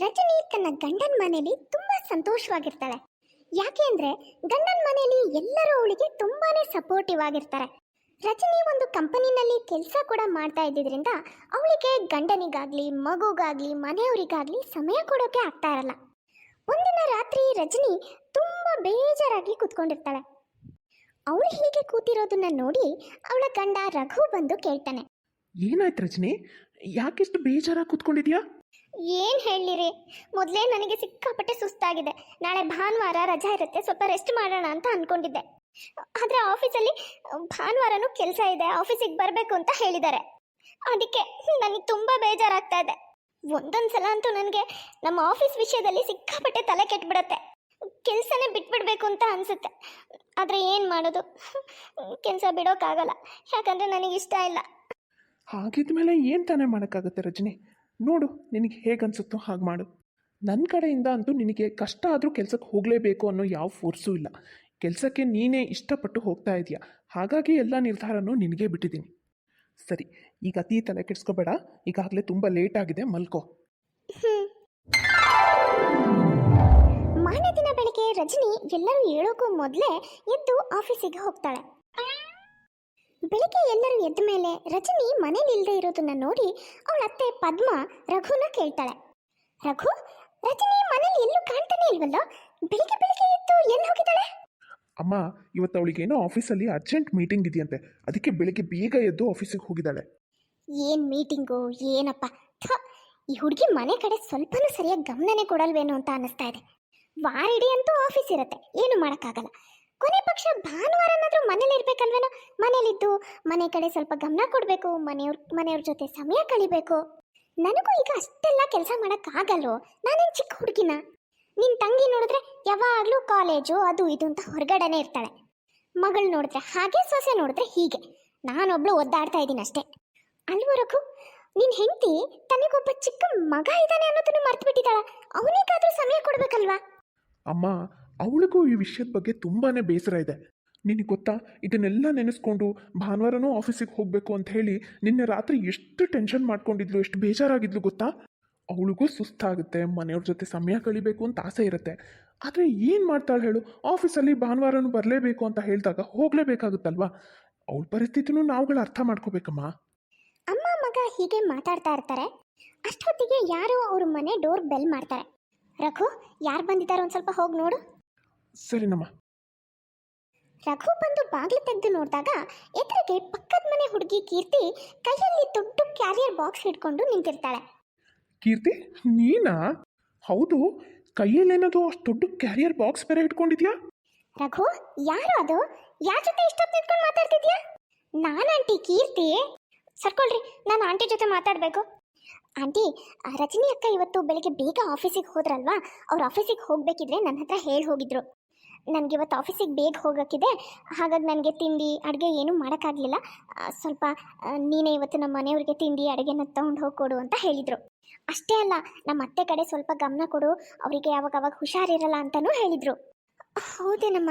ರಜನಿ ತನ್ನ ಗಂಡನ ಮನೆಯಲ್ಲಿ ತುಂಬಾ ಸಂತೋಷವಾಗಿರ್ತಾಳೆ. ಯಾಕೆ ಅಂದ್ರೆ ಗಂಡನ ಮನೆಯಲ್ಲಿ ಎಲ್ಲರೂ ಅವಳಿಗೆ ತುಂಬಾನೇ ಸಪೋರ್ಟಿವ್ ಆಗಿರ್ತಾರೆ. ರಜನಿ ಒಂದು ಕಂಪನಿನಲ್ಲಿ ಕೆಲಸ ಕೂಡ ಮಾಡ್ತಾ ಇದ್ದಿದ್ರಿಂದ ಅವಳಿಗೆ ಗಂಡನಿಗಾಗ್ಲಿ, ಮಗುಗಾಗ್ಲಿ, ಮನೆಯವರಿಗಾಗ್ಲಿ ಸಮಯ ಕೊಡೋಕೆ ಆಗ್ತಾ ಇರಲ್ಲ. ಒಂದಿನ ರಾತ್ರಿ ರಜನಿ ತುಂಬಾ ಬೇಜಾರಾಗಿ ಕೂತ್ಕೊಂಡಿರ್ತಾಳೆ. ಅವಳು ಹೀಗೆ ಕೂತಿರೋದನ್ನ ನೋಡಿ ಅವಳ ಗಂಡ ರಘು ಬಂದು ಕೇಳ್ತಾನೆ. ಏನಾಯ್ತು ರಜನಿ? ಯಾಕೆಷ್ಟು ಬೇಜಾರಾಗಿ ಕೂತ್ಕೊಂಡಿದ್ಯಾ? ಏನ್ ಹೇಳಿರಿ? ಮೊದಲೇ ನನಗೆ ಸಿಕ್ಕಾಪಟ್ಟೆ ಸುಸ್ತಾಗಿದೆ. ನಾಳೆ ಭಾನುವಾರ ರಜಾ ಇರುತ್ತೆ, ಸ್ವಲ್ಪ ರೆಸ್ಟ್ ಮಾಡೋಣ ಅಂತ ಅನ್ಕೊಂಡಿದ್ದೆ. ಆದ್ರೆ ಆಫೀಸಲ್ಲಿ, ಭಾನುವಾರನೂ ಕೆಲಸ ಇದೆ, ಆಫೀಸಿಗೆ ಬರಬೇಕು ಅಂತ ಹೇಳಿದ್ದಾರೆ. ಅದಕ್ಕೆ ನನಗೆ ತುಂಬಾ ಬೇಜಾರಾಗ್ತಾ ಇದೆ. ಒಂದೊಂದ್ಸಲ ಅಂತೂ ನನಗೆ ನಮ್ಮ ಆಫೀಸ್ ವಿಷಯದಲ್ಲಿ ಸಿಕ್ಕಾಪಟ್ಟೆ ತಲೆ ಕೆಟ್ಬಿಡತ್ತೆ. ಕೆಲಸನೇ ಬಿಟ್ಬಿಡ್ಬೇಕು ಅಂತ ಅನ್ಸುತ್ತೆ. ಆದ್ರೆ ಏನು ಮಾಡೋದು? ಕೆಲಸ ಬಿಡೋಕ್ಕಾಗಲ್ಲ ಯಾಕಂದ್ರೆ ನನಗೆ ಇಷ್ಟ ಇಲ್ಲ. ಹಾಗಿದ್ಮೇಲೆ ಏನು ತಾನೇ ಮಾಡೋಕ್ಕಾಗುತ್ತೆ ರಜನಿ? ನೋಡು, ನಿನಗೆ ಹೇಗೆ ಅನಿಸುತ್ತೋ ಹಾಗೆ ಮಾಡು. ನನ್ನ ಕಡೆಯಿಂದ ಅಂತೂ ನಿನಗೆ ಕಷ್ಟ ಆದರೂ ಕೆಲಸಕ್ಕೆ ಹೋಗಲೇಬೇಕು ಅನ್ನೋ ಯಾವ ಫೋರ್ಸೂ ಇಲ್ಲ. ಕೆಲಸಕ್ಕೆ ನೀನೇ ಇಷ್ಟಪಟ್ಟು ಹೋಗ್ತಾ ಇದೆಯಾ ಹಾಗಾಗಿ ಎಲ್ಲ ನಿರ್ಧಾರನೂ ನಿನಗೆ ಬಿಟ್ಟಿದ್ದೀನಿ. ಸರಿ, ಈಗ ಅತಿ ತಲೆ ಕೆಡಿಸ್ಕೋಬೇಡ. ಈಗಾಗಲೇ ತುಂಬ ಲೇಟ್ ಆಗಿದೆ, ಮಲ್ಕೋ. ಮಾನ್ಯ ದಿನ ಬೆಳಿಗ್ಗೆ ರಜನಿ ಎಲ್ಲರೂ ಹೇಳೋಕ್ಕೂ ಮೊದಲೇ ಎದ್ದು ಆಫೀಸಿಗೆ ಹೋಗ್ತಾಳೆ. ಬೆಳಿಗ್ಗೆ ಎಲ್ಲರೂ ಎದ್ದ ಮೇಲೆ ರಜನಿ ಮನೇಲಿ ಇಲ್ಲದೆ ಇರೋದನ್ನ ನೋಡಿ ಅವಳ ಅತ್ತೆ ಪದ್ಮ ರಘುನ ಕೇಳ್ತಾಳೆ. ರಘು ರಜನಿ ಮನೇಲಿ ಎಲ್ಲೂ ಕಾಣ್ತಾನೆ ಇಲ್ವಲ್ಲ? ಬೆಳಿಗ್ಗೆ ಬೆಳಿಗ್ಗೆ ಎದ್ದು ಎಲ್ಲಿ ಹೋಗಿದ್ದಾಳೆ? ಅಮ್ಮ ಇವತ್ತು ಅವಳಿಗೇನೋ ಆಫೀಸಲ್ಲಿ ಅರ್ಜೆಂಟ್ ಮೀಟಿಂಗ್ ಇದೆಯಂತೆ. ಅದಕ್ಕೆ ಬೆಳಿಗ್ಗೆ ಬೇಗ ಎದ್ದು ಆಫೀಸಿಗೆ ಹೋಗಿದ್ದಾಳೆ. ಏನ್ ಮೀಟಿಂಗು? ಏನಪ್ಪ? ಥ, ಈ ಹುಡುಗಿ ಮನೆ ಕಡೆ ಸ್ವಲ್ಪನೂ ಸರಿಯಾಗಿ ಗಮನನೇ ಕೊಡಲ್ವೇನೋ ಅಂತ ಅನಿಸ್ತಾ ಇದೆ. ವಾರಿಡಿ ಇಡೀ ಅಂತೂ ಆಫೀಸ್ ಇರುತ್ತೆ. ಏನು ಮಾಡೋಕ್ಕಾಗಲ್ಲ. ಕೊನೆ ಪಕ್ಷ ಭಾನುವಾರನಾದರೂ ಮನೇಲಿ ಇರ್ಬೇಕಲ್ವೇನೋ? ಮನೇಲಿದ್ದು ಮನೆ ಕಡೆ ಸ್ವಲ್ಪ ಗಮನ ಕೊಡಬೇಕು, ಮನೆಯವ್ರ ಮನೆಯವ್ರ ಜೊತೆ ಸಮಯ ಕಳಿಬೇಕು. ನನಗೂ ಈಗ ಅಷ್ಟೆಲ್ಲ ಕೆಲಸ ಮಾಡೋಕ್ಕಾಗಲ್ವೋ? ನಾನೇನು ಚಿಕ್ಕ ಹುಡುಗಿನ? ನಿನ್ನ ತಂಗಿ ನೋಡಿದ್ರೆ ಯಾವಾಗಲೂ ಕಾಲೇಜು, ಅದು ಇದು ಅಂತ ಹೊರಗಡೆನೇ ಇರ್ತಾಳೆ. ಮಗಳು ನೋಡಿದ್ರೆ ಹಾಗೆ, ಸೊಸೆ ನೋಡಿದ್ರೆ ಹೀಗೆ. ನಾನೊಬ್ಳು ಒದ್ದಾಡ್ತಾ ಇದ್ದೀನಿ ಅಷ್ಟೇ. ಅಲ್ಲಿವರೆಗೂ ನಿನ್ ಹೆಂಡತಿ ತನಗೊಬ್ಬ ಚಿಕ್ಕ ಮಗ ಇದ್ದಾನೆ ಅನ್ನೋದನ್ನು ಮರ್ತು ಬಿಟ್ಟಿದ್ದಾಳೆ ಅವನಿಗಾದ್ರೂ ಸಮಯ ಕೊಡ್ಬೇಕಲ್ವಾ? ಅಮ್ಮ ಅವಳಿಗೂ ಈ ವಿಷಯದ ಬಗ್ಗೆ ತುಂಬಾ ಬೇಸರ ಇದೆ. ನಿನಗೆ ಗೊತ್ತಾ? ಇದನ್ನೆಲ್ಲ ನೆನೆಸ್ಕೊಂಡು ಭಾನುವಾರನೂ ಆಫೀಸಿಗೆ ಹೋಗಬೇಕು ಅಂತ ಹೇಳಿ ನಿನ್ನೆ ರಾತ್ರಿ ಎಷ್ಟು ಟೆನ್ಷನ್ ಮಾಡ್ಕೊಂಡಿದ್ಲು, ಎಷ್ಟು ಬೇಜಾರಾಗಿದ್ಲು ಗೊತ್ತಾ? ಅವಳಿಗೂ ಸುಸ್ತಾಗುತ್ತೆ, ಮನೆಯವ್ರ ಜೊತೆ ಸಮಯ ಕಳಿಬೇಕು ಅಂತ ಆಸೆ ಇರುತ್ತೆ. ಆದರೆ ಏನು ಮಾಡ್ತಾಳೆ ಹೇಳು? ಆಫೀಸಲ್ಲಿ ಭಾನುವಾರನೂ ಬರಲೇಬೇಕು ಅಂತ ಹೇಳಿದಾಗ ಹೋಗಲೇಬೇಕಾಗುತ್ತಲ್ವಾ? ಅವಳ ಪರಿಸ್ಥಿತಿನೂ ನಾವುಗಳು ಅರ್ಥ ಮಾಡ್ಕೋಬೇಕಮ್ಮ. ಅಮ್ಮ, ಮಗ ಹೀಗೆ ಮಾತಾಡ್ತಾ ಇರ್ತಾರೆ. ಅಷ್ಟೊತ್ತಿಗೆ ಯಾರೋ ಅವ್ರ ಮನೆ ಡೋರ್ ಬೆಲ್ ಮಾಡ್ತಾರೆ. ರಘು, ಯಾರು ಬಂದಿದ್ದಾರೆ ಒಂದು ಸ್ವಲ್ಪ ಹೋಗಿ ನೋಡು. ಸರಿನಮ್ಮ ರಘು ಬಂದು ಬಾಗಿಲು ತೆಗೆದು ನೋಡಿದಾಗ ಎದುರಿಗೆ ಪಕ್ಕದ ಮನೆ ಹುಡುಗಿ ಕೀರ್ತಿ ಕೈಯಲ್ಲಿ ದೊಡ್ಡ ಕ್ಯಾರಿಯರ್ ಬಾಕ್ಸ್ ಹಿಡ್ಕೊಂಡು ನಿಂತಿರ್ತಾಳೆ. ಕೀರ್ತಿ ನೀನಾ? ಹೌದು ಕೈಯಲ್ಲೇನದು ಅಷ್ಟು ದೊಡ್ಡ ಕ್ಯಾರಿಯರ್ ಬಾಕ್ಸ್ ಬೇರೆ ಇಟ್ಕೊಂಡಿದ್ಯಾ ರಘು ಯಾರು ಅದು? ಯಾರ ಜೊತೆ ಇಷ್ಟೊತ್ತು ನಿಂತ್ಕೊಂಡು ಮಾತಾಡ್ತಿದ್ಯಾ? ನಾನು ಆಂಟಿ ಕೀರ್ತಿ. ಸರ್ಕೊಳ್ರಿ ನಾನು ಆಂಟಿ ಜೊತೆ ಮಾತಾಡಬೇಕು. ಆಂಟಿ ಆ ರಜನಿ ಅಕ್ಕ ಇವತ್ತು ಬೆಳಿಗ್ಗೆ ಬೇಗ ಆಫೀಸಿಗೆ ಹೋದ್ರಲ್ವಾ? ಅವ್ರ ಆಫೀಸಿಗೆ ಹೋಗಬೇಕಿದ್ರೆ ನನ್ನ ಹತ್ರ ಹೇಳಿ ಹೋಗಿದ್ರು. ನನಗೆ ಇವತ್ತು ಆಫೀಸಿಗೆ ಬೇಗ ಹೋಗೋಕ್ಕಿದೆ. ಹಾಗಾಗಿ ನನಗೆ ತಿಂಡಿ, ಅಡುಗೆ ಏನೂ ಮಾಡೋಕ್ಕಾಗಲಿಲ್ಲ. ಸ್ವಲ್ಪ ನೀನೇ ಇವತ್ತು ನಮ್ಮ ಮನೆಯವ್ರಿಗೆ ತಿಂಡಿ, ಅಡುಗೆನ ತೊಗೊಂಡು ಹೋಗಿ ಕೊಡು ಅಂತ ಹೇಳಿದರು. ಅಷ್ಟೇ ಅಲ್ಲ ನಮ್ಮ ಅತ್ತೆ ಕಡೆ ಸ್ವಲ್ಪ ಗಮನ ಕೊಡು. ಅವರಿಗೆ ಯಾವಾಗ ಅವಾಗ ಹುಷಾರಿರಲ್ಲ ಅಂತಲೂ ಹೇಳಿದರು. ಹೌದೇನಮ್ಮ?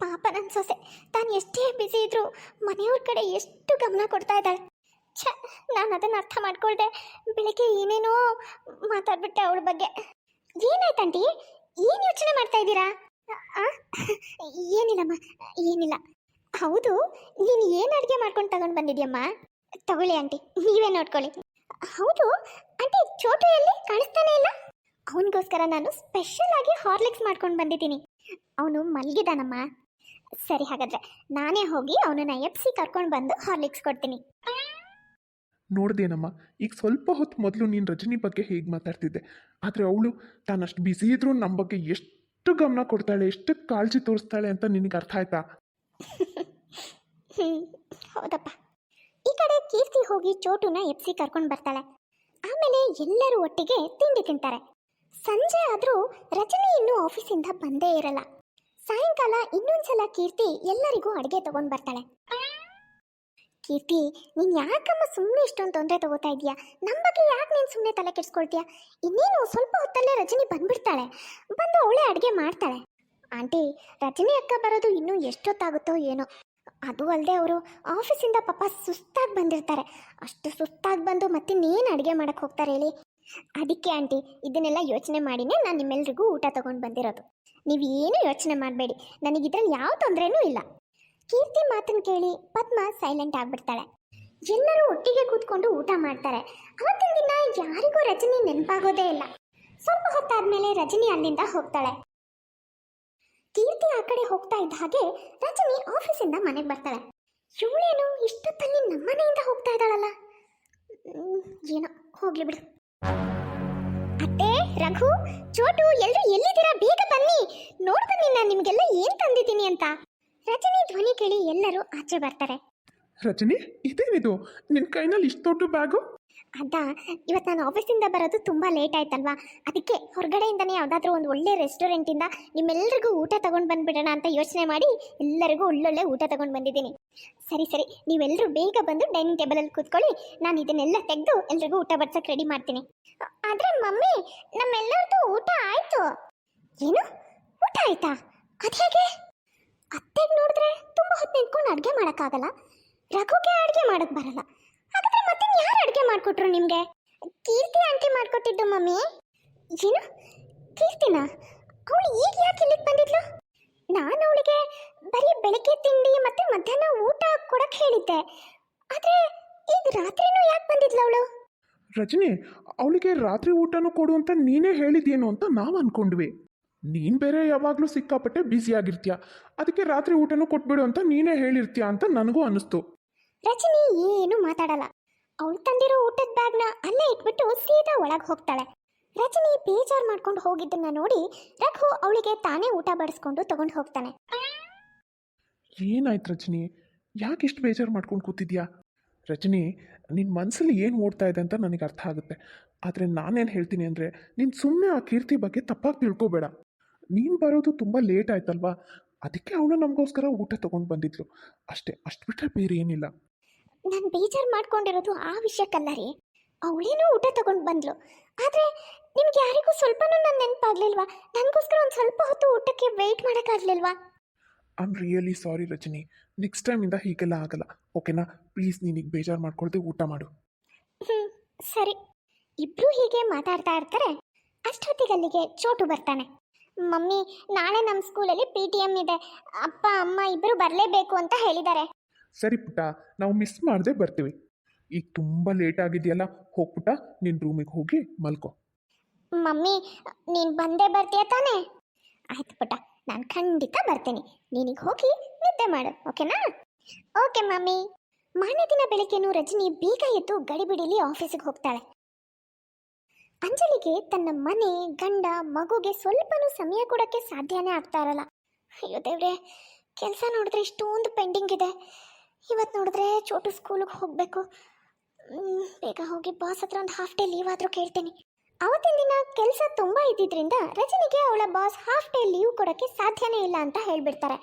ಪಾಪ ನನ್ನ ಸೊಸೆ. ತಾನು ಎಷ್ಟೇ ಬ್ಯುಸಿ ಇದ್ರು ಮನೆಯವ್ರ ಕಡೆ ಎಷ್ಟು ಗಮನ ಕೊಡ್ತಾ ಇದ್ದಾಳೆ. ಛ, ನಾನು ಅದನ್ನು ಅರ್ಥ ಮಾಡ್ಕೊಳ್ದೆ. ಬೆಳಗ್ಗೆ ಏನೇನೋ ಮಾತಾಡ್ಬಿಟ್ಟೆ ಅವಳ ಬಗ್ಗೆ. ಏನಾಯ್ತಂಟಿ ಏನು ಯೋಚನೆ ಮಾಡ್ತಾ ಇದ್ದೀರಾ? ಏನಿಲ್ಲಮ್ಮ, ಏನಿಲ್ಲ. ಹೌದು, ನೀನು ಏನು ಅಡುಗೆ ಮಾಡ್ಕೊಂಡು ತಗೊಂಡು ಬಂದಿದ್ಯಮ್ಮ? ತಗೊಳ್ಳಿ ಆಂಟಿ, ನೀವೇ ನೋಡ್ಕೊಳ್ಳಿ. ಹೌದು, ಆಂಟಿ ಚೋಟು ಕಾಣಿಸ್ತಾನೆ ಇಲ್ಲ? ಅವನಿಗೋಸ್ಕರ ನಾನು ಸ್ಪೆಷಲ್ ಆಗಿ ಹಾರ್ಲಿಕ್ಸ್ ಮಾಡ್ಕೊಂಡು ಬಂದಿದ್ದೀನಿ. ಅವನು ಮಲಗಿದಾನಮ್ಮ. ಸರಿ ಹಾಗಾದ್ರೆ, ನಾನೇ ಹೋಗಿ ಅವನನ್ನ ಎಪ್ಸಿ ಕರ್ಕೊಂಡು ಬಂದು ಹಾರ್ಲಿಕ್ಸ್ ಕೊಡ್ತೀನಿ. ನೋಡ್ದೇನಮ್ಮ, ಈಗ ಸ್ವಲ್ಪ ಹೊತ್ತು ಮೊದಲು ನೀನು ರಜನಿ ಬಗ್ಗೆ ಹೇಗೆ ಮಾತಾಡ್ತಿದ್ದೆ, ಆದರೆ ಅವಳು ತಾನಷ್ಟು ಬ್ಯುಸಿ ಇದ್ರೂ ನಮ್ಮ ಬಗ್ಗೆ ಎಷ್ಟು ಗಮನ ಕೊಡ್ತಾಳೆ, ಎಷ್ಟು ಕಾಳಜಿ ತೋರಿಸ್ತಾಳೆ ಅಂತ ನಿನಗೆ ಅರ್ಥ ಆಯ್ತಾ? ಹೌದಪ್ಪ. ಈ ಕಡೆ ಕೀರ್ತಿ ಹೋಗಿ ಚೋಟುನ ಎಪ್ಸಿ ಕರ್ಕೊಂಡು ಬರ್ತಾಳೆ. ಆಮೇಲೆ ಎಲ್ಲರೂ ಒಟ್ಟಿಗೆ ತಿಂಡಿ ತಿಂತಾರೆ. ಸಂಜೆ ಆದರೂ ರಜನಿ ಇನ್ನೂ ಆಫೀಸಿಂದ ಬಂದೇ ಇರಲ್ಲ. ಸಾಯಂಕಾಲ ಇನ್ನೊಂದ್ಸಲ ಕೀರ್ತಿ ಎಲ್ಲರಿಗೂ ಅಡುಗೆ ತಗೊಂಡ್ ಬರ್ತಾಳೆ. ಕೀರ್ತಿ ನೀನು ಯಾಕಮ್ಮ ಸುಮ್ಮನೆ ಇಷ್ಟೊಂದು ತೊಂದರೆ ತಗೋತಾ ಇದೀಯಾ? ನಮ್ಮ ಬಗ್ಗೆ ಯಾಕೆ ನೀನು ಸುಮ್ಮನೆ ತಲೆ ಕೆಡಿಸ್ಕೊಳ್ತೀಯಾ? ಇನ್ನೇನು ಸ್ವಲ್ಪ ಹೊತ್ತಲ್ಲೇ ರಜನಿ ಬಂದ್ಬಿಡ್ತಾಳೆ. ಬಂದು ಅವಳೇ ಅಡುಗೆ ಮಾಡ್ತಾಳೆ. ಆಂಟಿ, ರಜನಿ ಅಕ್ಕ ಬರೋದು ಇನ್ನೂ ಎಷ್ಟೊತ್ತಾಗುತ್ತೋ ಏನೋ. ಅದು ಅಲ್ಲದೆ ಅವರು ಆಫೀಸಿಂದ ಪಾಪ ಸುಸ್ತಾಗಿ ಬಂದಿರ್ತಾರೆ. ಅಷ್ಟು ಸುಸ್ತಾಗಿ ಬಂದು ಮತ್ತಿನ್ನೇನು ಅಡುಗೆ ಮಾಡಕ್ಕೆ ಹೋಗ್ತಾರೆ ಹೇಳಿ? ಅದಕ್ಕೆ ಆಂಟಿ, ಇದನ್ನೆಲ್ಲ ಯೋಚನೆ ಮಾಡಿನೇ ನಾನು ನಿಮ್ಮೆಲ್ರಿಗೂ ಊಟ ತಗೊಂಡು ಬಂದಿರೋದು. ನೀವೇನು ಯೋಚನೆ ಮಾಡಬೇಡಿ. ನನಗಿದ್ರಲ್ಲಿ ಯಾವ ತೊಂದರೆನೂ ಇಲ್ಲ. ಕೀರ್ತಿ ಮಾತನ್ನು ಕೇಳಿ ಪದ್ಮ ಸೈಲೆಂಟ್ ಆಗ್ಬಿಡ್ತಾಳೆ. ಎಲ್ಲರೂ ಒಟ್ಟಿಗೆ ಕೂತ್ಕೊಂಡು ಊಟ ಮಾಡ್ತಾರೆ. ಅವತ್ತಿನ ದಿನ ಯಾರಿಗೂ ರಜನಿ ನೆನಪಾಗೋದೇ ಇಲ್ಲ. ಸ್ವಲ್ಪ ಹೊತ್ತಾದ್ಮೇಲೆ ರಜನಿ ಅಲ್ಲಿಂದ ಹೋಗ್ತಾಳೆ. ಕೀರ್ತಿ ಆ ಕಡೆ ಹೋಗ್ತಾ ಇದ್ದ ಹಾಗೆ ರಜನಿ ಆಫೀಸಿಂದ ಮನೆಗೆ ಬರ್ತಾಳೆ. ಇವಳೇನು ಇಷ್ಟೊತ್ತಲ್ಲಿ ನಮ್ಮನೆಯಿಂದ ಹೋಗ್ತಾ ಇದ್ದಾಳಲ್ಲ? ಏನೋ, ಹೋಗ್ಲಿ ಬಿಡು. ಅತ್ತೆ, ರಘು, ಚೋಟು ಎಲ್ಲರೂ ಎಲ್ಲಿದ್ದೀರಾ? ಬೇಗ ಬನ್ನಿ. ನೋಡ್ತೀನಿ ನಾನು ನಿಮಗೆಲ್ಲ ಏನು ತಂದಿದ್ದೀನಿ ಅಂತ. ರಜನಿ ಧ್ವನಿ ಕೇಳಿ ಎಲ್ಲರೂ ಆಚೆ ಬರ್ತಾರೆ. ರಜನಿ ಇದೇನಿದು? ನಿನ್ ಕೈನಲ್ಲಿ ಇಷ್ಟು ದೊಡ್ಡ ಬ್ಯಾಗು? ಅದ ಇವತ್ತು ನಾನು ಆಫೀಸಿಂದ ಬರೋದು ತುಂಬ ಲೇಟ್ ಆಯ್ತಲ್ವಾ? ಅದಕ್ಕೆ ಹೊರಗಡೆಯಿಂದನೇ ಯಾವುದಾದ್ರೂ ಒಂದು ಒಳ್ಳೆ ರೆಸ್ಟೋರೆಂಟಿಂದ ನಿಮ್ಮೆಲ್ಲರಿಗೂ ಊಟ ತಗೊಂಡು ಬಂದ್ಬಿಡೋಣ ಅಂತ ಯೋಚನೆ ಮಾಡಿ ಎಲ್ಲರಿಗೂ ಒಳ್ಳೊಳ್ಳೆ ಊಟ ತಗೊಂಡು ಬಂದಿದ್ದೀನಿ. ಸರಿ ಸರಿ ನೀವೆಲ್ಲರೂ ಬೇಗ ಬಂದು ಡೈನಿಂಗ್ ಟೇಬಲಲ್ಲಿ ಕೂತ್ಕೊಳ್ಳಿ. ನಾನು ಇದನ್ನೆಲ್ಲ ತೆಗೆದು ಎಲ್ರಿಗೂ ಊಟ ಬಡ್ಸಕ್ಕೆ ರೆಡಿ ಮಾಡ್ತೀನಿ. ಆದರೆ ಮಮ್ಮಿ ನಮ್ಮೆಲ್ಲರದ್ದು ಊಟ ಆಯ್ತು. ಏನು? ಊಟ ಆಯ್ತಾ? ಅದ್ಹೇಗೆ ಅತ್ತೆಗೆ ನೋಡಿದ್ರೆ ತುಂಬ ಹೊತ್ತು ನಿಂತ್ಕೊಂಡು ಅಡುಗೆ ಮಾಡೋಕ್ಕಾಗಲ್ಲ. ರಘುಗೆ ಅಡುಗೆ ಮಾಡೋಕ್ಕೆ ಬರಲ್ಲ. ಹಾಗಾದ್ರೆ ಮತ್ತೆ ಯಾರು ಅಡುಗೆ ಮಾಡಿಕೊಟ್ರು ನಿಮಗೆ? ಕೀರ್ತಿ ಆಂಟಿ ಮಾಡಿಕೊಟ್ಟಿದ್ದು ಮಮ್ಮಿ. ಏನು? ಕೀರ್ತಿನ? ಅವಳು ಈಗ ಯಾಕೆ ಇಲ್ಲಿಗೆ ಬಂದಿದ್ಲು? ನಾನು ಅವಳಿಗೆ ಬರೀ ಬೆಳಿಗ್ಗೆ ತಿಂಡಿ ಮತ್ತೆ ಮಧ್ಯಾಹ್ನ ಊಟ ಕೊಡಕ್ಕೆ ಹೇಳಿದ್ದೆ. ಆದರೆ ಈಗ ರಾತ್ರಿನೂ ಯಾಕೆ ಬಂದಿದ್ಲು ಅವಳು? ರಜನಿ ಅವಳಿಗೆ ರಾತ್ರಿ ಊಟನೂ ಕೊಡು ಅಂತ ನೀನೇ ಹೇಳಿದ್ಯೇನು ಅಂತ ನಾವು ಅನ್ಕೊಂಡ್ವಿ. ನೀನು ಬೇರೆ ಯಾವಾಗಲೂ ಸಿಕ್ಕಾಪಟ್ಟೆ ಬ್ಯುಸಿಯಾಗಿರ್ತೀಯ ಅದಕ್ಕೆ ರಾತ್ರಿ ಊಟನೂ ಕೊಟ್ಬಿಡು ಅಂತ ನೀನೇ ಹೇಳಿರ್ತೀಯ ಅಂತ ನನಗೂ ಅನಿಸ್ತು ರಚನೆ ಏನು ಮಾತಾಡಲ್ಲ. ಅವಳು ತಂದಿರೋ ಊಟದ ಬ್ಯಾಗ್ನ ಅಲ್ಲೇ ಇಟ್ಬಿಟ್ಟು ಸೀದಾ ಒಳಗೆ ಹೋಗ್ತಾಳೆ. ರಚನೆ ಬೇಜಾರು ಮಾಡ್ಕೊಂಡು ಹೋಗಿದ್ದನ್ನ ನೋಡಿ ರಘು ಅವಳಿಗೆ ತಾನೇ ಊಟ ಬಡಿಸ್ಕೊಂಡು ತಗೊಂಡು ಹೋಗ್ತಾನೆ. ಏನಾಯ್ತು ರಜನಿ? ಯಾಕೆ ಇಷ್ಟು ಬೇಜಾರು ಮಾಡ್ಕೊಂಡು ಕೂತಿದ್ಯಾ? ರಜನಿ ನಿನ್ನ ಮನಸ್ಸಲ್ಲಿ ಏನು ಓಡ್ತಾ ಇದೆ ಅಂತ ನನಗೆ ಅರ್ಥ ಆಗುತ್ತೆ. ಆದರೆ ನಾನೇನು ಹೇಳ್ತೀನಿ ಅಂದರೆ ನೀನು ಸುಮ್ಮನೆ ಆ ಕೀರ್ತಿ ಬಗ್ಗೆ ತಪ್ಪಾಗಿ ತಿಳ್ಕೊಬೇಡ. ನೀನು ಬರೋದು ತುಂಬ ಲೇಟ್ ಆಯ್ತಲ್ವಾ? ಅದಕ್ಕೆ ಅವಳು ನಮಗೋಸ್ಕರ ಊಟ ತೊಗೊಂಡು ಬಂದಿದ್ಲು ಅಷ್ಟೇ ಅಷ್ಟು ಬಿಟ್ಟರೆ ಬೇರೆ ಏನಿಲ್ಲ. ನಾನು ಬೇಜಾರು ಮಾಡ್ಕೊಂಡಿರೋದು ಆ ವಿಷಯಕ್ಕಲ್ಲ ರೀ ಅವಳೇನೋ ಊಟ ತಗೊಂಡು ಬಂದ್ಲು. ಆದರೆ ನಿಮ್ಗೆ ಯಾರಿಗೂ ಸ್ವಲ್ಪನೂ ನನ್ನ ನೆನಪಾಗ್ಲಿಲ್ವಾ? ನನಗೋಸ್ಕರ ಒಂದು ಸ್ವಲ್ಪ ಹೊತ್ತು ಊಟಕ್ಕೆ wait ಮಾಡೋಕ್ಕಾಗ್ಲಿಲ್ವಾ? I am really sorry Rajani next ಟೈಮಿಂದ ಹೀಗೆಲ್ಲ ಆಗಲ್ಲ. ಓಕೆನಾ ಪ್ಲೀಸ್ ನೀನೀಗ ಬೇಜಾರು ಮಾಡ್ಕೊಳ್ದೆ ಊಟ ಮಾಡು. ಹ್ಞೂ ಸರಿ. ಇಬ್ಬರೂ ಹೀಗೆ ಮಾತಾಡ್ತಾ ಇರ್ತಾರೆ. ಅಷ್ಟೊತ್ತಿಗೆ ಅಲ್ಲಿಗೆ ಚೋಟು ಬರ್ತಾನೆ. ಮಮ್ಮಿ ನಾಳೆ ನಮ್ಮ ಸ್ಕೂಲಲ್ಲಿ ಪಿ ಟಿ ಎಂ ಇದೆ. ಅಪ್ಪ ಅಮ್ಮ ಇಬ್ಬರು ಬರಲೇಬೇಕು ಅಂತ ಹೇಳಿದ್ದಾರೆ. ಸರಿ ಪುಟ್ಟ ನಾವು ಮಿಸ್ ಮಾಡದೆ ಬರ್ತೀವಿ. ಈಗ ತುಂಬ ಲೇಟ್ ಆಗಿದೆಯಲ್ಲ ಹೋಗ್ಪುಟ್ಟ ನಿನ್ನ ರೂಮಿಗೆ ಹೋಗಿ ಮಲ್ಕೋ. ಮಮ್ಮಿ ನೀನು ಬಂದೇ ಬರ್ತೀಯ ತಾನೇ? ಆಯ್ತು ಪುಟ್ಟ ನಾನು ಖಂಡಿತ ಬರ್ತೀನಿ. ನೀನಿಗೆ ಹೋಗಿ ನಿದ್ದೆ ಮಾಡು ಓಕೆನಾ? Okay mummy. ಮಾರನೇ ದಿನ ಬೆಳಗ್ಗೆನೂ ರಜನಿ ಬೇಗ ಎದ್ದು ಗಡಿಬಿಡಿಲಿ ಆಫೀಸಿಗೆ ಹೋಗ್ತಾಳೆ. ಅಂಜಲಿಗೆ ತನ್ನ ಮನೆ, ಗಂಡ, ಮಗುಗೆ ಸ್ವಲ್ಪನೂ ಸಮಯ ಕೊಡೋಕ್ಕೆ ಸಾಧ್ಯನೇ ಆಗ್ತಾ ಇರಲ್ಲ. ಅಯ್ಯೋ ದೇವ್ರೆ, ಕೆಲಸ ನೋಡಿದ್ರೆ ಇಷ್ಟೊಂದು ಪೆಂಡಿಂಗ್ ಇದೆ. ಇವತ್ತು ನೋಡಿದ್ರೆ ಚೋಟು ಸ್ಕೂಲಿಗೆ ಹೋಗಬೇಕು. ಬೇಗ ಹೋಗಿ ಬಾಸ್ ಹತ್ರ ಒಂದು ಹಾಫ್ ಡೇ ಲೀವ್ ಆದರೂ ಕೇಳ್ತೀನಿ. ಅವತ್ತಿನ ದಿನ ಕೆಲಸ ತುಂಬ ಇದ್ದಿದ್ರಿಂದ ರಜನಿಗೆ ಅವಳ ಬಾಸ್ ಹಾಫ್ ಡೇ ಲೀವ್ ಕೊಡೋಕ್ಕೆ ಸಾಧ್ಯನೇ ಇಲ್ಲ ಅಂತ ಹೇಳ್ಬಿಡ್ತಾರೆ.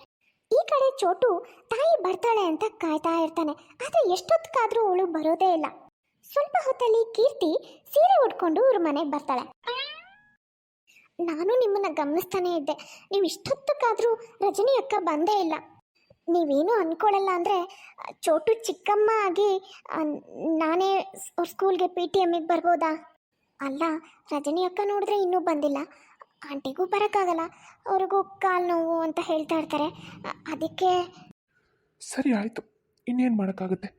ಈ ಕಡೆ ಚೋಟು ತಾಯಿ ಬರ್ತಾಳೆ ಅಂತ ಕಾಯ್ತಾ ಇರ್ತಾನೆ. ಆದರೆ ಎಷ್ಟೊತ್ತಿಗಾದರೂ ಅವಳು ಬರೋದೇ ಇಲ್ಲ. ಸ್ವಲ್ಪ ಹೊತ್ತಲ್ಲಿ ಕೀರ್ತಿ ಸೀರೆ ಉಟ್ಕೊಂಡು ಇವ್ರ ಮನೆಗೆ ಬರ್ತಾಳೆ. ನಾನು ನಿಮ್ಮನ್ನ ಗಮನಿಸ್ತಾನೆ ಇದ್ದೆ. ನೀವು ಇಷ್ಟೊತ್ತಕ್ಕಾದ್ರೂ ರಜನಿ ಅಕ್ಕ ಬಂದೇ ಇಲ್ಲ. ನೀವೇನು ಅನ್ಕೊಳ್ಳಲ್ಲ ಅಂದರೆ ಚೋಟು ಚಿಕ್ಕಮ್ಮ ಆಗಿ ನಾನೇ ಸ್ಕೂಲ್ಗೆ ಪಿ ಟಿ ಎಮ್ಮಿಗೆ ಬರ್ಬೋದಾ? ಅಲ್ಲ, ರಜನಿ ಅಕ್ಕ ನೋಡಿದ್ರೆ ಇನ್ನೂ ಬಂದಿಲ್ಲ. ಆಂಟಿಗೂ ಬರೋಕ್ಕಾಗಲ್ಲ. ಅವ್ರಿಗೂ ಕಾಲು ನೋವು ಅಂತ ಹೇಳ್ತಾ ಇರ್ತಾರೆ. ಅದಕ್ಕೆ ಸರಿ ಆಯಿತು. ಇನ್ನೇನು ಮಾಡೋಕ್ಕಾಗುತ್ತೆ?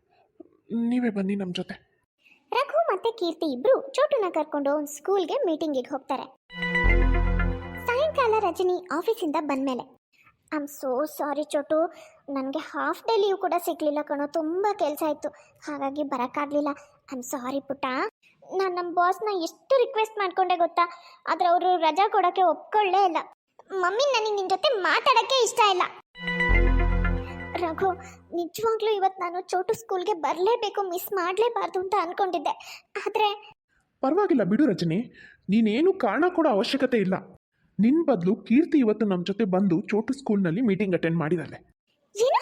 ನೀವೇ ಬನ್ನಿ ನಮ್ಮ ಜೊತೆ. ರಘು ಮತ್ತೆ ಕೀರ್ತಿ ಇಬ್ರು ಚೋಟುನ ಕರ್ಕೊಂಡು ಒಂದು ಸ್ಕೂಲ್ಗೆ ಮೀಟಿಂಗಿಗೆ ಹೋಗ್ತಾರೆ. ಸಾಯಂಕಾಲ ರಜನಿ ಆಫೀಸಿಂದ ಬಂದ್ಮೇಲೆ I am so sorry Chotu. ನನಗೆ ಹಾಫ್ ಡೇ ಲೀವ್ ಕೂಡ ಸಿಗ್ಲಿಲ್ಲ ಕಣೋ. ತುಂಬ ಕೆಲಸ ಇತ್ತು. ಹಾಗಾಗಿ ಬರೋಕ್ಕಾಗಲಿಲ್ಲ. ಐ ಆಮ್ ಸಾರಿ ಪುಟ್ಟ. ನಾನು ನಮ್ಮ ಬಾಸ್ನ ಎಷ್ಟು ರಿಕ್ವೆಸ್ಟ್ ಮಾಡ್ಕೊಂಡೆ ಗೊತ್ತಾ? ಆದರೆ ಅವರು ರಜಾ ಕೊಡೋಕ್ಕೆ ಒಪ್ಕೊಳ್ಳೇ ಇಲ್ಲ. ಮಮ್ಮಿ ನನಗೆ ನಿನ್ನ ಜೊತೆ ಮಾತಾಡೋಕ್ಕೆ ಇಷ್ಟ ಇಲ್ಲ. ರಘು ನಿಜವಾಗ್ಲೂ ಇವತ್ತು ನಾನು ಚೋಟು ಸ್ಕೂಲ್ಗೆ ಬರಲೇಬೇಕು ಮಿಸ್ ಮಾಡಲೇಬಾರ್ದು ಅಂತ ಅನ್ಕೊಂಡಿದ್ದೆ. ಆದರೆ ಪರವಾಗಿಲ್ಲ ಬಿಡು ರಜನಿ. ನೀನೇನು ಕಾರಣ ಕೊಡೋ ಅವಶ್ಯಕತೆ ಇಲ್ಲ. ನಿನ್ನ ಬದಲು ಕೀರ್ತಿ ಇವತ್ತು ನಮ್ಮ ಜೊತೆ ಬಂದು ಚೋಟು ಸ್ಕೂಲ್ನಲ್ಲಿ ಮೀಟಿಂಗ್ ಅಟೆಂಡ್ ಮಾಡಿದ್ದಾಳೆ ಏನು?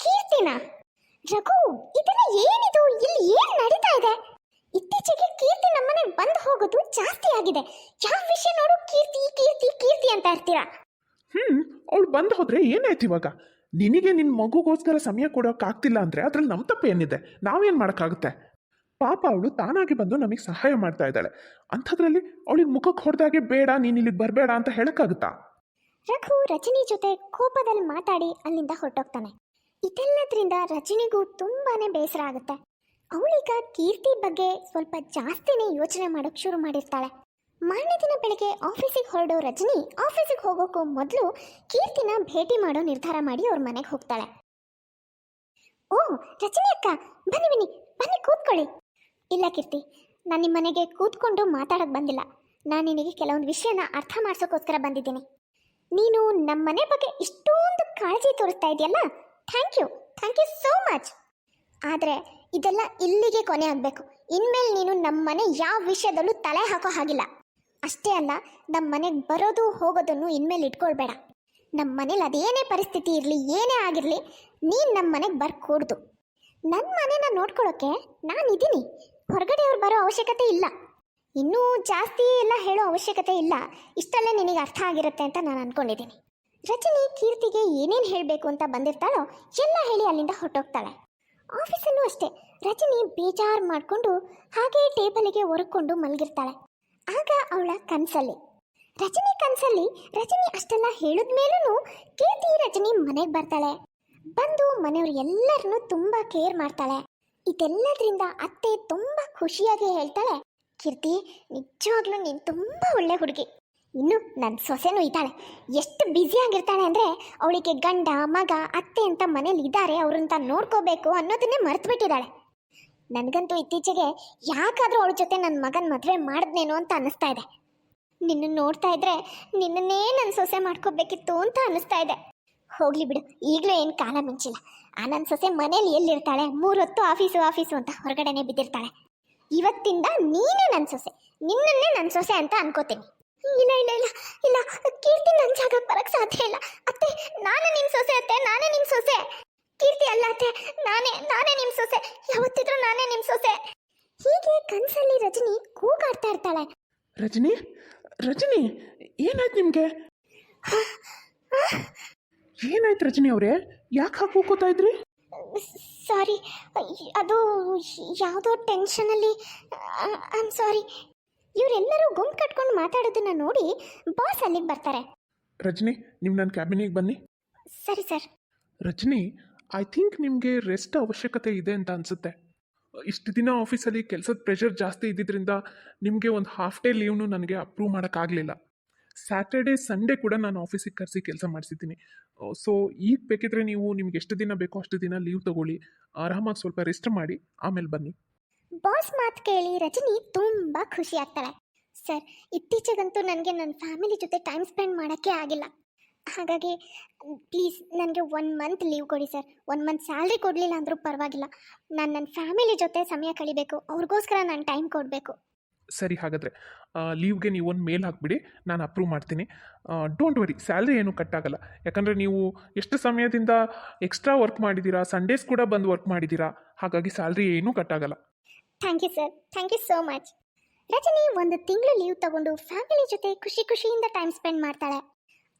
ಕೀರ್ತಿನ? ರಘು ಇದೆಲ್ಲ ಏನಿದು? ಇಲ್ಲಿ ಏನು ನಡೀತಾ ಇದೆ? ಇತ್ತೀಚೆಗೆ ಕೀರ್ತಿ ನಮ್ಮನೆಗೆ ಬಂದು ಹೋಗೋದು ಜಾಸ್ತಿ ಆಗಿದೆ. ಯಾವ ವಿಷಯ ನೋಡು ಕೀರ್ತಿ ಕೀರ್ತಿ ಕೀರ್ತಿ ಅಂತ ಇರ್ತೀರಾ? ಹ್ಞೂ ಅವಳು ಬಂದು ಹೋದ್ರೆ ಏನಾಯ್ತು ಇವಾಗ? ನಿನಗೆ ನಿನ್ನ ಮಗುಗೋಸ್ಕರ ಸಮಯ ಕೊಡೋಕ್ಕಾಗ್ತಿಲ್ಲ ಅಂದರೆ ಅದ್ರಲ್ಲಿ ನಮ್ಮ ತಪ್ಪೇನಿದೆ ನಾವೇನು ಮಾಡೋಕ್ಕಾಗುತ್ತೆ? ಪಾಪ ಅವಳು ತಾನಾಗಿ ಬಂದು ನಮಗೆ ಸಹಾಯ ಮಾಡ್ತಾ ಇದ್ದಾಳೆ. ಅಂಥದ್ರಲ್ಲಿ ಅವಳಿಗೆ ಮುಖಕ್ಕೆ ಹೊಡೆದಾಗೆ ಬೇಡ, ನೀನು ಇಲ್ಲಿಗೆ ಬರಬೇಡ ಅಂತ ಹೇಳೋಕ್ಕಾಗುತ್ತಾ? ರಘು ರಜನಿ ಜೊತೆ ಕೋಪದಲ್ಲಿ ಮಾತಾಡಿ ಅಲ್ಲಿಂದ ಹೊರಟೋಗ್ತಾನೆ. ಇದೆಲ್ಲದ್ರಿಂದ ರಜನಿಗೂ ತುಂಬಾನೇ ಬೇಸರ ಆಗುತ್ತೆ. ಅವಳೀಗ ಕೀರ್ತಿ ಬಗ್ಗೆ ಸ್ವಲ್ಪ ಜಾಸ್ತಿನೇ ಯೋಚನೆ ಮಾಡೋಕೆ ಶುರು ಮಾಡಿರ್ತಾಳೆ. ಮಾರನೇ ದಿನ ಬೆಳಿಗ್ಗೆ ಆಫೀಸಿಗೆ ಹೊರಡೋ ರಜನಿ ಆಫೀಸಿಗೆ ಹೋಗೋಕ್ಕೂ ಮೊದಲು ಕೀರ್ತಿನ ಭೇಟಿ ಮಾಡೋ ನಿರ್ಧಾರ ಮಾಡಿ ಅವ್ರ ಮನೆಗೆ ಹೋಗ್ತಾಳೆ. ಓ, ರಜನಿ ಅಕ್ಕ, ಬನ್ನಿ ಬನ್ನಿ ಬನ್ನಿ ಕೂತ್ಕೊಳ್ಳಿ. ಇಲ್ಲ ಕೀರ್ತಿ, ನಾನು ನಿಮ್ಮ ಮನೆಗೆ ಕೂತ್ಕೊಂಡು ಮಾತಾಡೋಕೆ ಬಂದಿಲ್ಲ. ನಾನು ನಿನಗೆ ಕೆಲವೊಂದು ವಿಷಯನ ಅರ್ಥ ಮಾಡಿಸೋಕ್ಕೋಸ್ಕರ ಬಂದಿದ್ದೀನಿ. ನೀನು ನಮ್ಮ ಮನೆ ಬಗ್ಗೆ ಇಷ್ಟೊಂದು ಕಾಳಜಿ ತೋರಿಸ್ತಾ ಇದೆಯಲ್ಲ? Thank you thank you so much. ಆದರೆ ಇದೆಲ್ಲ ಇಲ್ಲಿಗೆ ಕೊನೆ ಆಗಬೇಕು. ಇನ್ಮೇಲೆ ನೀನು ನಮ್ಮ ಮನೆ ಯಾವ ವಿಷಯದಲ್ಲೂ ತಲೆ ಹಾಕೋ ಹಾಗಿಲ್ಲ. ಅಷ್ಟೇ ಅಲ್ಲ ನಮ್ಮ ಮನೆಗೆ ಬರೋದು ಹೋಗೋದನ್ನು ಇನ್ಮೇಲೆ ಇಟ್ಕೊಳ್ಬೇಡ. ನಮ್ಮ ಮನೇಲಿ ಅದೇನೇ ಪರಿಸ್ಥಿತಿ ಇರಲಿ, ಏನೇ ಆಗಿರಲಿ, ನೀನು ನಮ್ಮ ಮನೆಗೆ ಬರ್ಕೂಡ್ದು. ನನ್ನ ಮನೆನ ನೋಡ್ಕೊಳ್ಳೋಕೆ ನಾನಿದ್ದೀನಿ ಹೊರಗಡೆಯವ್ರು ಬರೋ ಅವಶ್ಯಕತೆ ಇಲ್ಲ. ಇನ್ನೂ ಜಾಸ್ತಿ ಎಲ್ಲ ಹೇಳೋ ಅವಶ್ಯಕತೆ ಇಲ್ಲ. ಇಷ್ಟಲ್ಲೇ ನಿನಗೆ ಅರ್ಥ ಆಗಿರುತ್ತೆ ಅಂತ ನಾನು ಅಂದ್ಕೊಂಡಿದ್ದೀನಿ ರಜನಿ, ಕೀರ್ತಿಗೆ ಏನೇನು ಹೇಳಬೇಕು ಅಂತ ಬಂದಿರ್ತಾಳೋ, ಎಲ್ಲ ಹೇಳಿ ಅಲ್ಲಿಂದ ಹೊರಟೋಗ್ತಾಳೆ. ಆಫೀಸಲ್ಲೂ ಅಷ್ಟೇ, ರಜನಿ ಬೇಜಾರು ಮಾಡಿಕೊಂಡು ಹಾಗೆ ಟೇಬಲಿಗೆ ಒರಕೊಂಡು ಮಲಗಿರ್ತಾಳೆ. ಆಗ ಅವಳ ಕನಸಲ್ಲಿ. ರಜನಿ ಕನಸಲ್ಲಿ ರಜನಿ ಅಷ್ಟೆಲ್ಲ ಹೇಳಿದ್ಮೇಲೂ ಕೀರ್ತಿ ರಜನಿ ಮನೆಗೆ ಬರ್ತಾಳೆ. ಬಂದು ಮನೆಯವ್ರು ಎಲ್ಲರನ್ನೂ ತುಂಬ ಕೇರ್ ಮಾಡ್ತಾಳೆ. ಇದೆಲ್ಲದ್ರಿಂದ ಅತ್ತೆ ತುಂಬ ಖುಷಿಯಾಗಿ ಹೇಳ್ತಾಳೆ, ಕೀರ್ತಿ, ನಿಜವಾಗ್ಲೂ ನೀನು ತುಂಬಾ ಒಳ್ಳೆ ಹುಡುಗಿ. ಇನ್ನು ನನ್ನ ಸೊಸೆನೂ ಇದ್ದಾಳೆ. ಎಷ್ಟು ಬ್ಯುಸಿ ಆಗಿರ್ತಾಳೆ ಅಂದರೆ ಅವಳಿಗೆ ಗಂಡ, ಮಗ, ಅತ್ತೆ ಅಂತ ಮನೇಲಿ ಇದ್ದಾರೆ ಅವ್ರಂತ ನೋಡ್ಕೋಬೇಕು ಅನ್ನೋದನ್ನೇ ಮರೆತುಬಿಟ್ಟಿದ್ದಾಳೆ. ನನಗಂತೂ ಇತ್ತೀಚೆಗೆ ಯಾಕಾದರೂ ಅವಳ ಜೊತೆ ನನ್ನ ಮಗನ ಮದುವೆ ಮಾಡಿದ್ನೇನೋ ಅಂತ ಅನ್ನಿಸ್ತಾ ಇದೆ. ನಿನ್ನ ನೋಡ್ತಾ ಇದ್ರೆ ನಿನ್ನನ್ನೇ ನನ್ನ ಸೊಸೆ ಮಾಡ್ಕೋಬೇಕಿತ್ತು ಅಂತ ಅನ್ನಿಸ್ತಾ ಇದೆ. ಹೋಗ್ಲಿ ಬಿಡು, ಈಗಲೂ ಏನು ಕಾಲ ಮಿಂಚಿಲ್ಲ. ಆ ನನ್ನ ಸೊಸೆ ಮನೇಲಿ ಎಲ್ಲಿರ್ತಾಳೆ? ಮೂರೊತ್ತು ಆಫೀಸು ಆಫೀಸು ಅಂತ ಹೊರಗಡೆನೆ ಬಿದ್ದಿರ್ತಾಳೆ. ಇವತ್ತಿಂದ ನೀನೇ ನನ್ನ ಸೊಸೆ. ನಿನ್ನನ್ನೇ ನನ್ನ ಸೊಸೆ ಅಂತ ಅನ್ಕೋತೀನಿ. ಇಲ್ಲ ಇಲ್ಲ ಇಲ್ಲ ಇಲ್ಲ, ಕೀರ್ತಿ ನನ್ನ ಜಾಗಕ್ಕೆ ಬರಕ್ಕೆ ಸಾಧ್ಯ ಇಲ್ಲ. ಅತ್ತೆ, ನಾನು ನಿನ್ನ ಸೊಸೆ, ಅತ್ತೆ, ನಾನೇ ನಿನ್ನ ಸೊಸೆ. ಕೀರ್ತಿ ಅಲ್ಲ ಅತ್ತೆ. ನಾನೇ ನಾನೇ ನಿಮ್ಮ ಸೊಸೆ. ಯಾವತ್ತಿದ್ರೂ ನಾನೇ ನಿಮ್ಮ ಸೊಸೆ. ಹೀಗೆ ಕನಸಲ್ಲಿ ರಜನಿ ಕೂಗಾಡ್ತಾ ಇರ್ತಾಳೆ. ರಜನಿ? ರಜನಿ ಏನಾಯ್ತು ನಿಮಗೆ? ಏನಾಯ್ತು ರಜನಿ ಅವರೇ? ಯಾಕೆ ಹಾಕಿ ಕೂಕೋತಾ ಇದ್ರಿ? ಸಾರಿ ಅದು ಯಾವುದೋ ಟೆನ್ಷನಲ್ಲಿ ಐ ಆಮ್ ಸಾರಿ ಇವರೆಲ್ಲರೂ ಗುಂಪು ಕಟ್ಕೊಂಡು ಮಾತಾಡೋದನ್ನ ನೋಡಿ ಬಾಸ್ ಅಲ್ಲಿಗೆ ಬರ್ತಾರೆ. ರಜನಿ ನೀವು ನನ್ನ ಕ್ಯಾಬಿನಿಗೆ ಬನ್ನಿ. ಸರಿ ಸರ್. ರಜನಿ ಐ ಥಿಂಕ್ ನಿಮಗೆ ರೆಸ್ಟ್ ಅವಶ್ಯಕತೆ ಇದೆ ಅಂತ ಅನಿಸುತ್ತೆ. ಇಷ್ಟು ದಿನ ಆಫೀಸಲ್ಲಿ ಕೆಲಸದ ಪ್ರೆಷರ್ ಜಾಸ್ತಿ ಇದ್ದಿದ್ದರಿಂದ ನಿಮಗೆ ಒಂದು ಹಾಫ್ ಡೇ ಲೀವ್ನು ನನಗೆ ಅಪ್ರೂವ್ ಮಾಡೋಕ್ಕಾಗಲಿಲ್ಲ ಸ್ಯಾಟರ್ಡೇ ಸಂಡೇ ಕೂಡ ನಾನು ಆಫೀಸಿಗೆ ಕರೆಸಿ ಕೆಲಸ ಮಾಡಿಸಿದ್ದೀನಿ. ಸೊ ಈಗ ಬೇಕಿದ್ರೆ ನೀವು ನಿಮ್ಗೆ ಎಷ್ಟು ದಿನ ಬೇಕೋ ಅಷ್ಟು ದಿನ ಲೀವ್ ತಗೊಳ್ಳಿ. ಆರಾಮಾಗಿ ಸ್ವಲ್ಪ ರೆಸ್ಟ್ ಮಾಡಿ, ಆಮೇಲೆ ಬನ್ನಿ. ಬಾಸ್ ಮಾತು ಕೇಳಿ ರಜನಿ ತುಂಬ ಖುಷಿ ಆಗ್ತಾಳೆ. ಸರ್, ಇತ್ತೀಚೆಗಂತೂ ನನಗೆ ನನ್ನ ಫ್ಯಾಮಿಲಿ ಜೊತೆ ಟೈಮ್ ಸ್ಪೆಂಡ್ ಮಾಡೋಕ್ಕೆ ಆಗಿಲ್ಲ. ಹಾಗಾಗಿ ಪ್ಲೀಸ್ ನನಗೆ ಒನ್ ಮಂತ್ ಲೀವ್ ಕೊಡಿ ಸರ್ ಒನ್ ಮಂತ್ ಸ್ಯಾಲ್ರಿ ಕೊಡಲಿಲ್ಲ ಅಂದರೂ ಪರವಾಗಿಲ್ಲ. ನಾನು ನನ್ನ ಫ್ಯಾಮಿಲಿ ಜೊತೆ ಸಮಯ ಕಳಿಬೇಕು. ಅವ್ರಿಗೋಸ್ಕರ ನಾನು ಟೈಮ್ ಕೊಡಬೇಕು. ಸರಿ ಹಾಗಾದರೆ ಲೀವ್ಗೆ ನೀವು ಒಂದು ಮೇಲ್ ಹಾಕ್ಬಿಡಿ. ನಾನು ಅಪ್ರೂವ್ ಮಾಡ್ತೀನಿ. ಡೋಂಟ್ ವರಿ ಸ್ಯಾಲ್ರಿ ಏನು ಕಟ್ಟಾಗಲ್ಲ ಯಾಕಂದರೆ ನೀವು ಎಷ್ಟು ಸಮಯದಿಂದ ಎಕ್ಸ್ಟ್ರಾ ವರ್ಕ್ ಮಾಡಿದ್ದೀರಾ ಸಂಡೇಸ್ ಕೂಡ ಬಂದು ವರ್ಕ್ ಮಾಡಿದ್ದೀರಾ ಹಾಗಾಗಿ ಸ್ಯಾಲ್ರಿ ಏನೂ ಕಟ್ಟಾಗಲ್ಲ thank you sir thank you so much Rajani ಒಂದು ತಿಂಗಳು ಲೀವ್ ತಗೊಂಡು ಫ್ಯಾಮಿಲಿ ಜೊತೆ ಖುಷಿ ಖುಷಿಯಿಂದ ಟೈಮ್ ಸ್ಪೆಂಡ್ ಮಾಡ್ತಾಳೆ.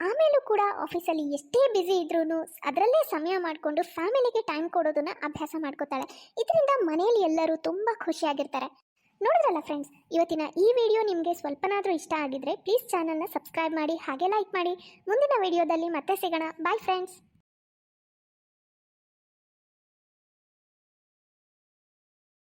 ಆಮೇಲೂ ಕೂಡ ಆಫೀಸಲ್ಲಿ ಎಷ್ಟೇ ಬ್ಯುಸಿ ಇದ್ರೂ ಅದರಲ್ಲೇ ಸಮಯ ಮಾಡಿಕೊಂಡು ಫ್ಯಾಮಿಲಿಗೆ ಟೈಮ್ ಕೊಡೋದನ್ನ ಅಭ್ಯಾಸ ಮಾಡ್ಕೋತಾಳೆ. ಇದರಿಂದ ಮನೆಯಲ್ಲಿ ಎಲ್ಲರೂ ತುಂಬ ಖುಷಿಯಾಗಿರ್ತಾರೆ ನೋಡಿದ್ರಲ್ಲ ಫ್ರೆಂಡ್ಸ್ ಇವತ್ತಿನ ಈ ವಿಡಿಯೋ ನಿಮಗೆ ಸ್ವಲ್ಪನಾದರೂ ಇಷ್ಟ ಆಗಿದ್ರೆ ಪ್ಲೀಸ್ ಚಾನಲ್ನ ಸಬ್ಸ್ಕ್ರೈಬ್ ಮಾಡಿ ಹಾಗೆ ಲೈಕ್ ಮಾಡಿ. ಮುಂದಿನ ವಿಡಿಯೋದಲ್ಲಿ ಮತ್ತೆ ಸಿಗೋಣ. Bye friends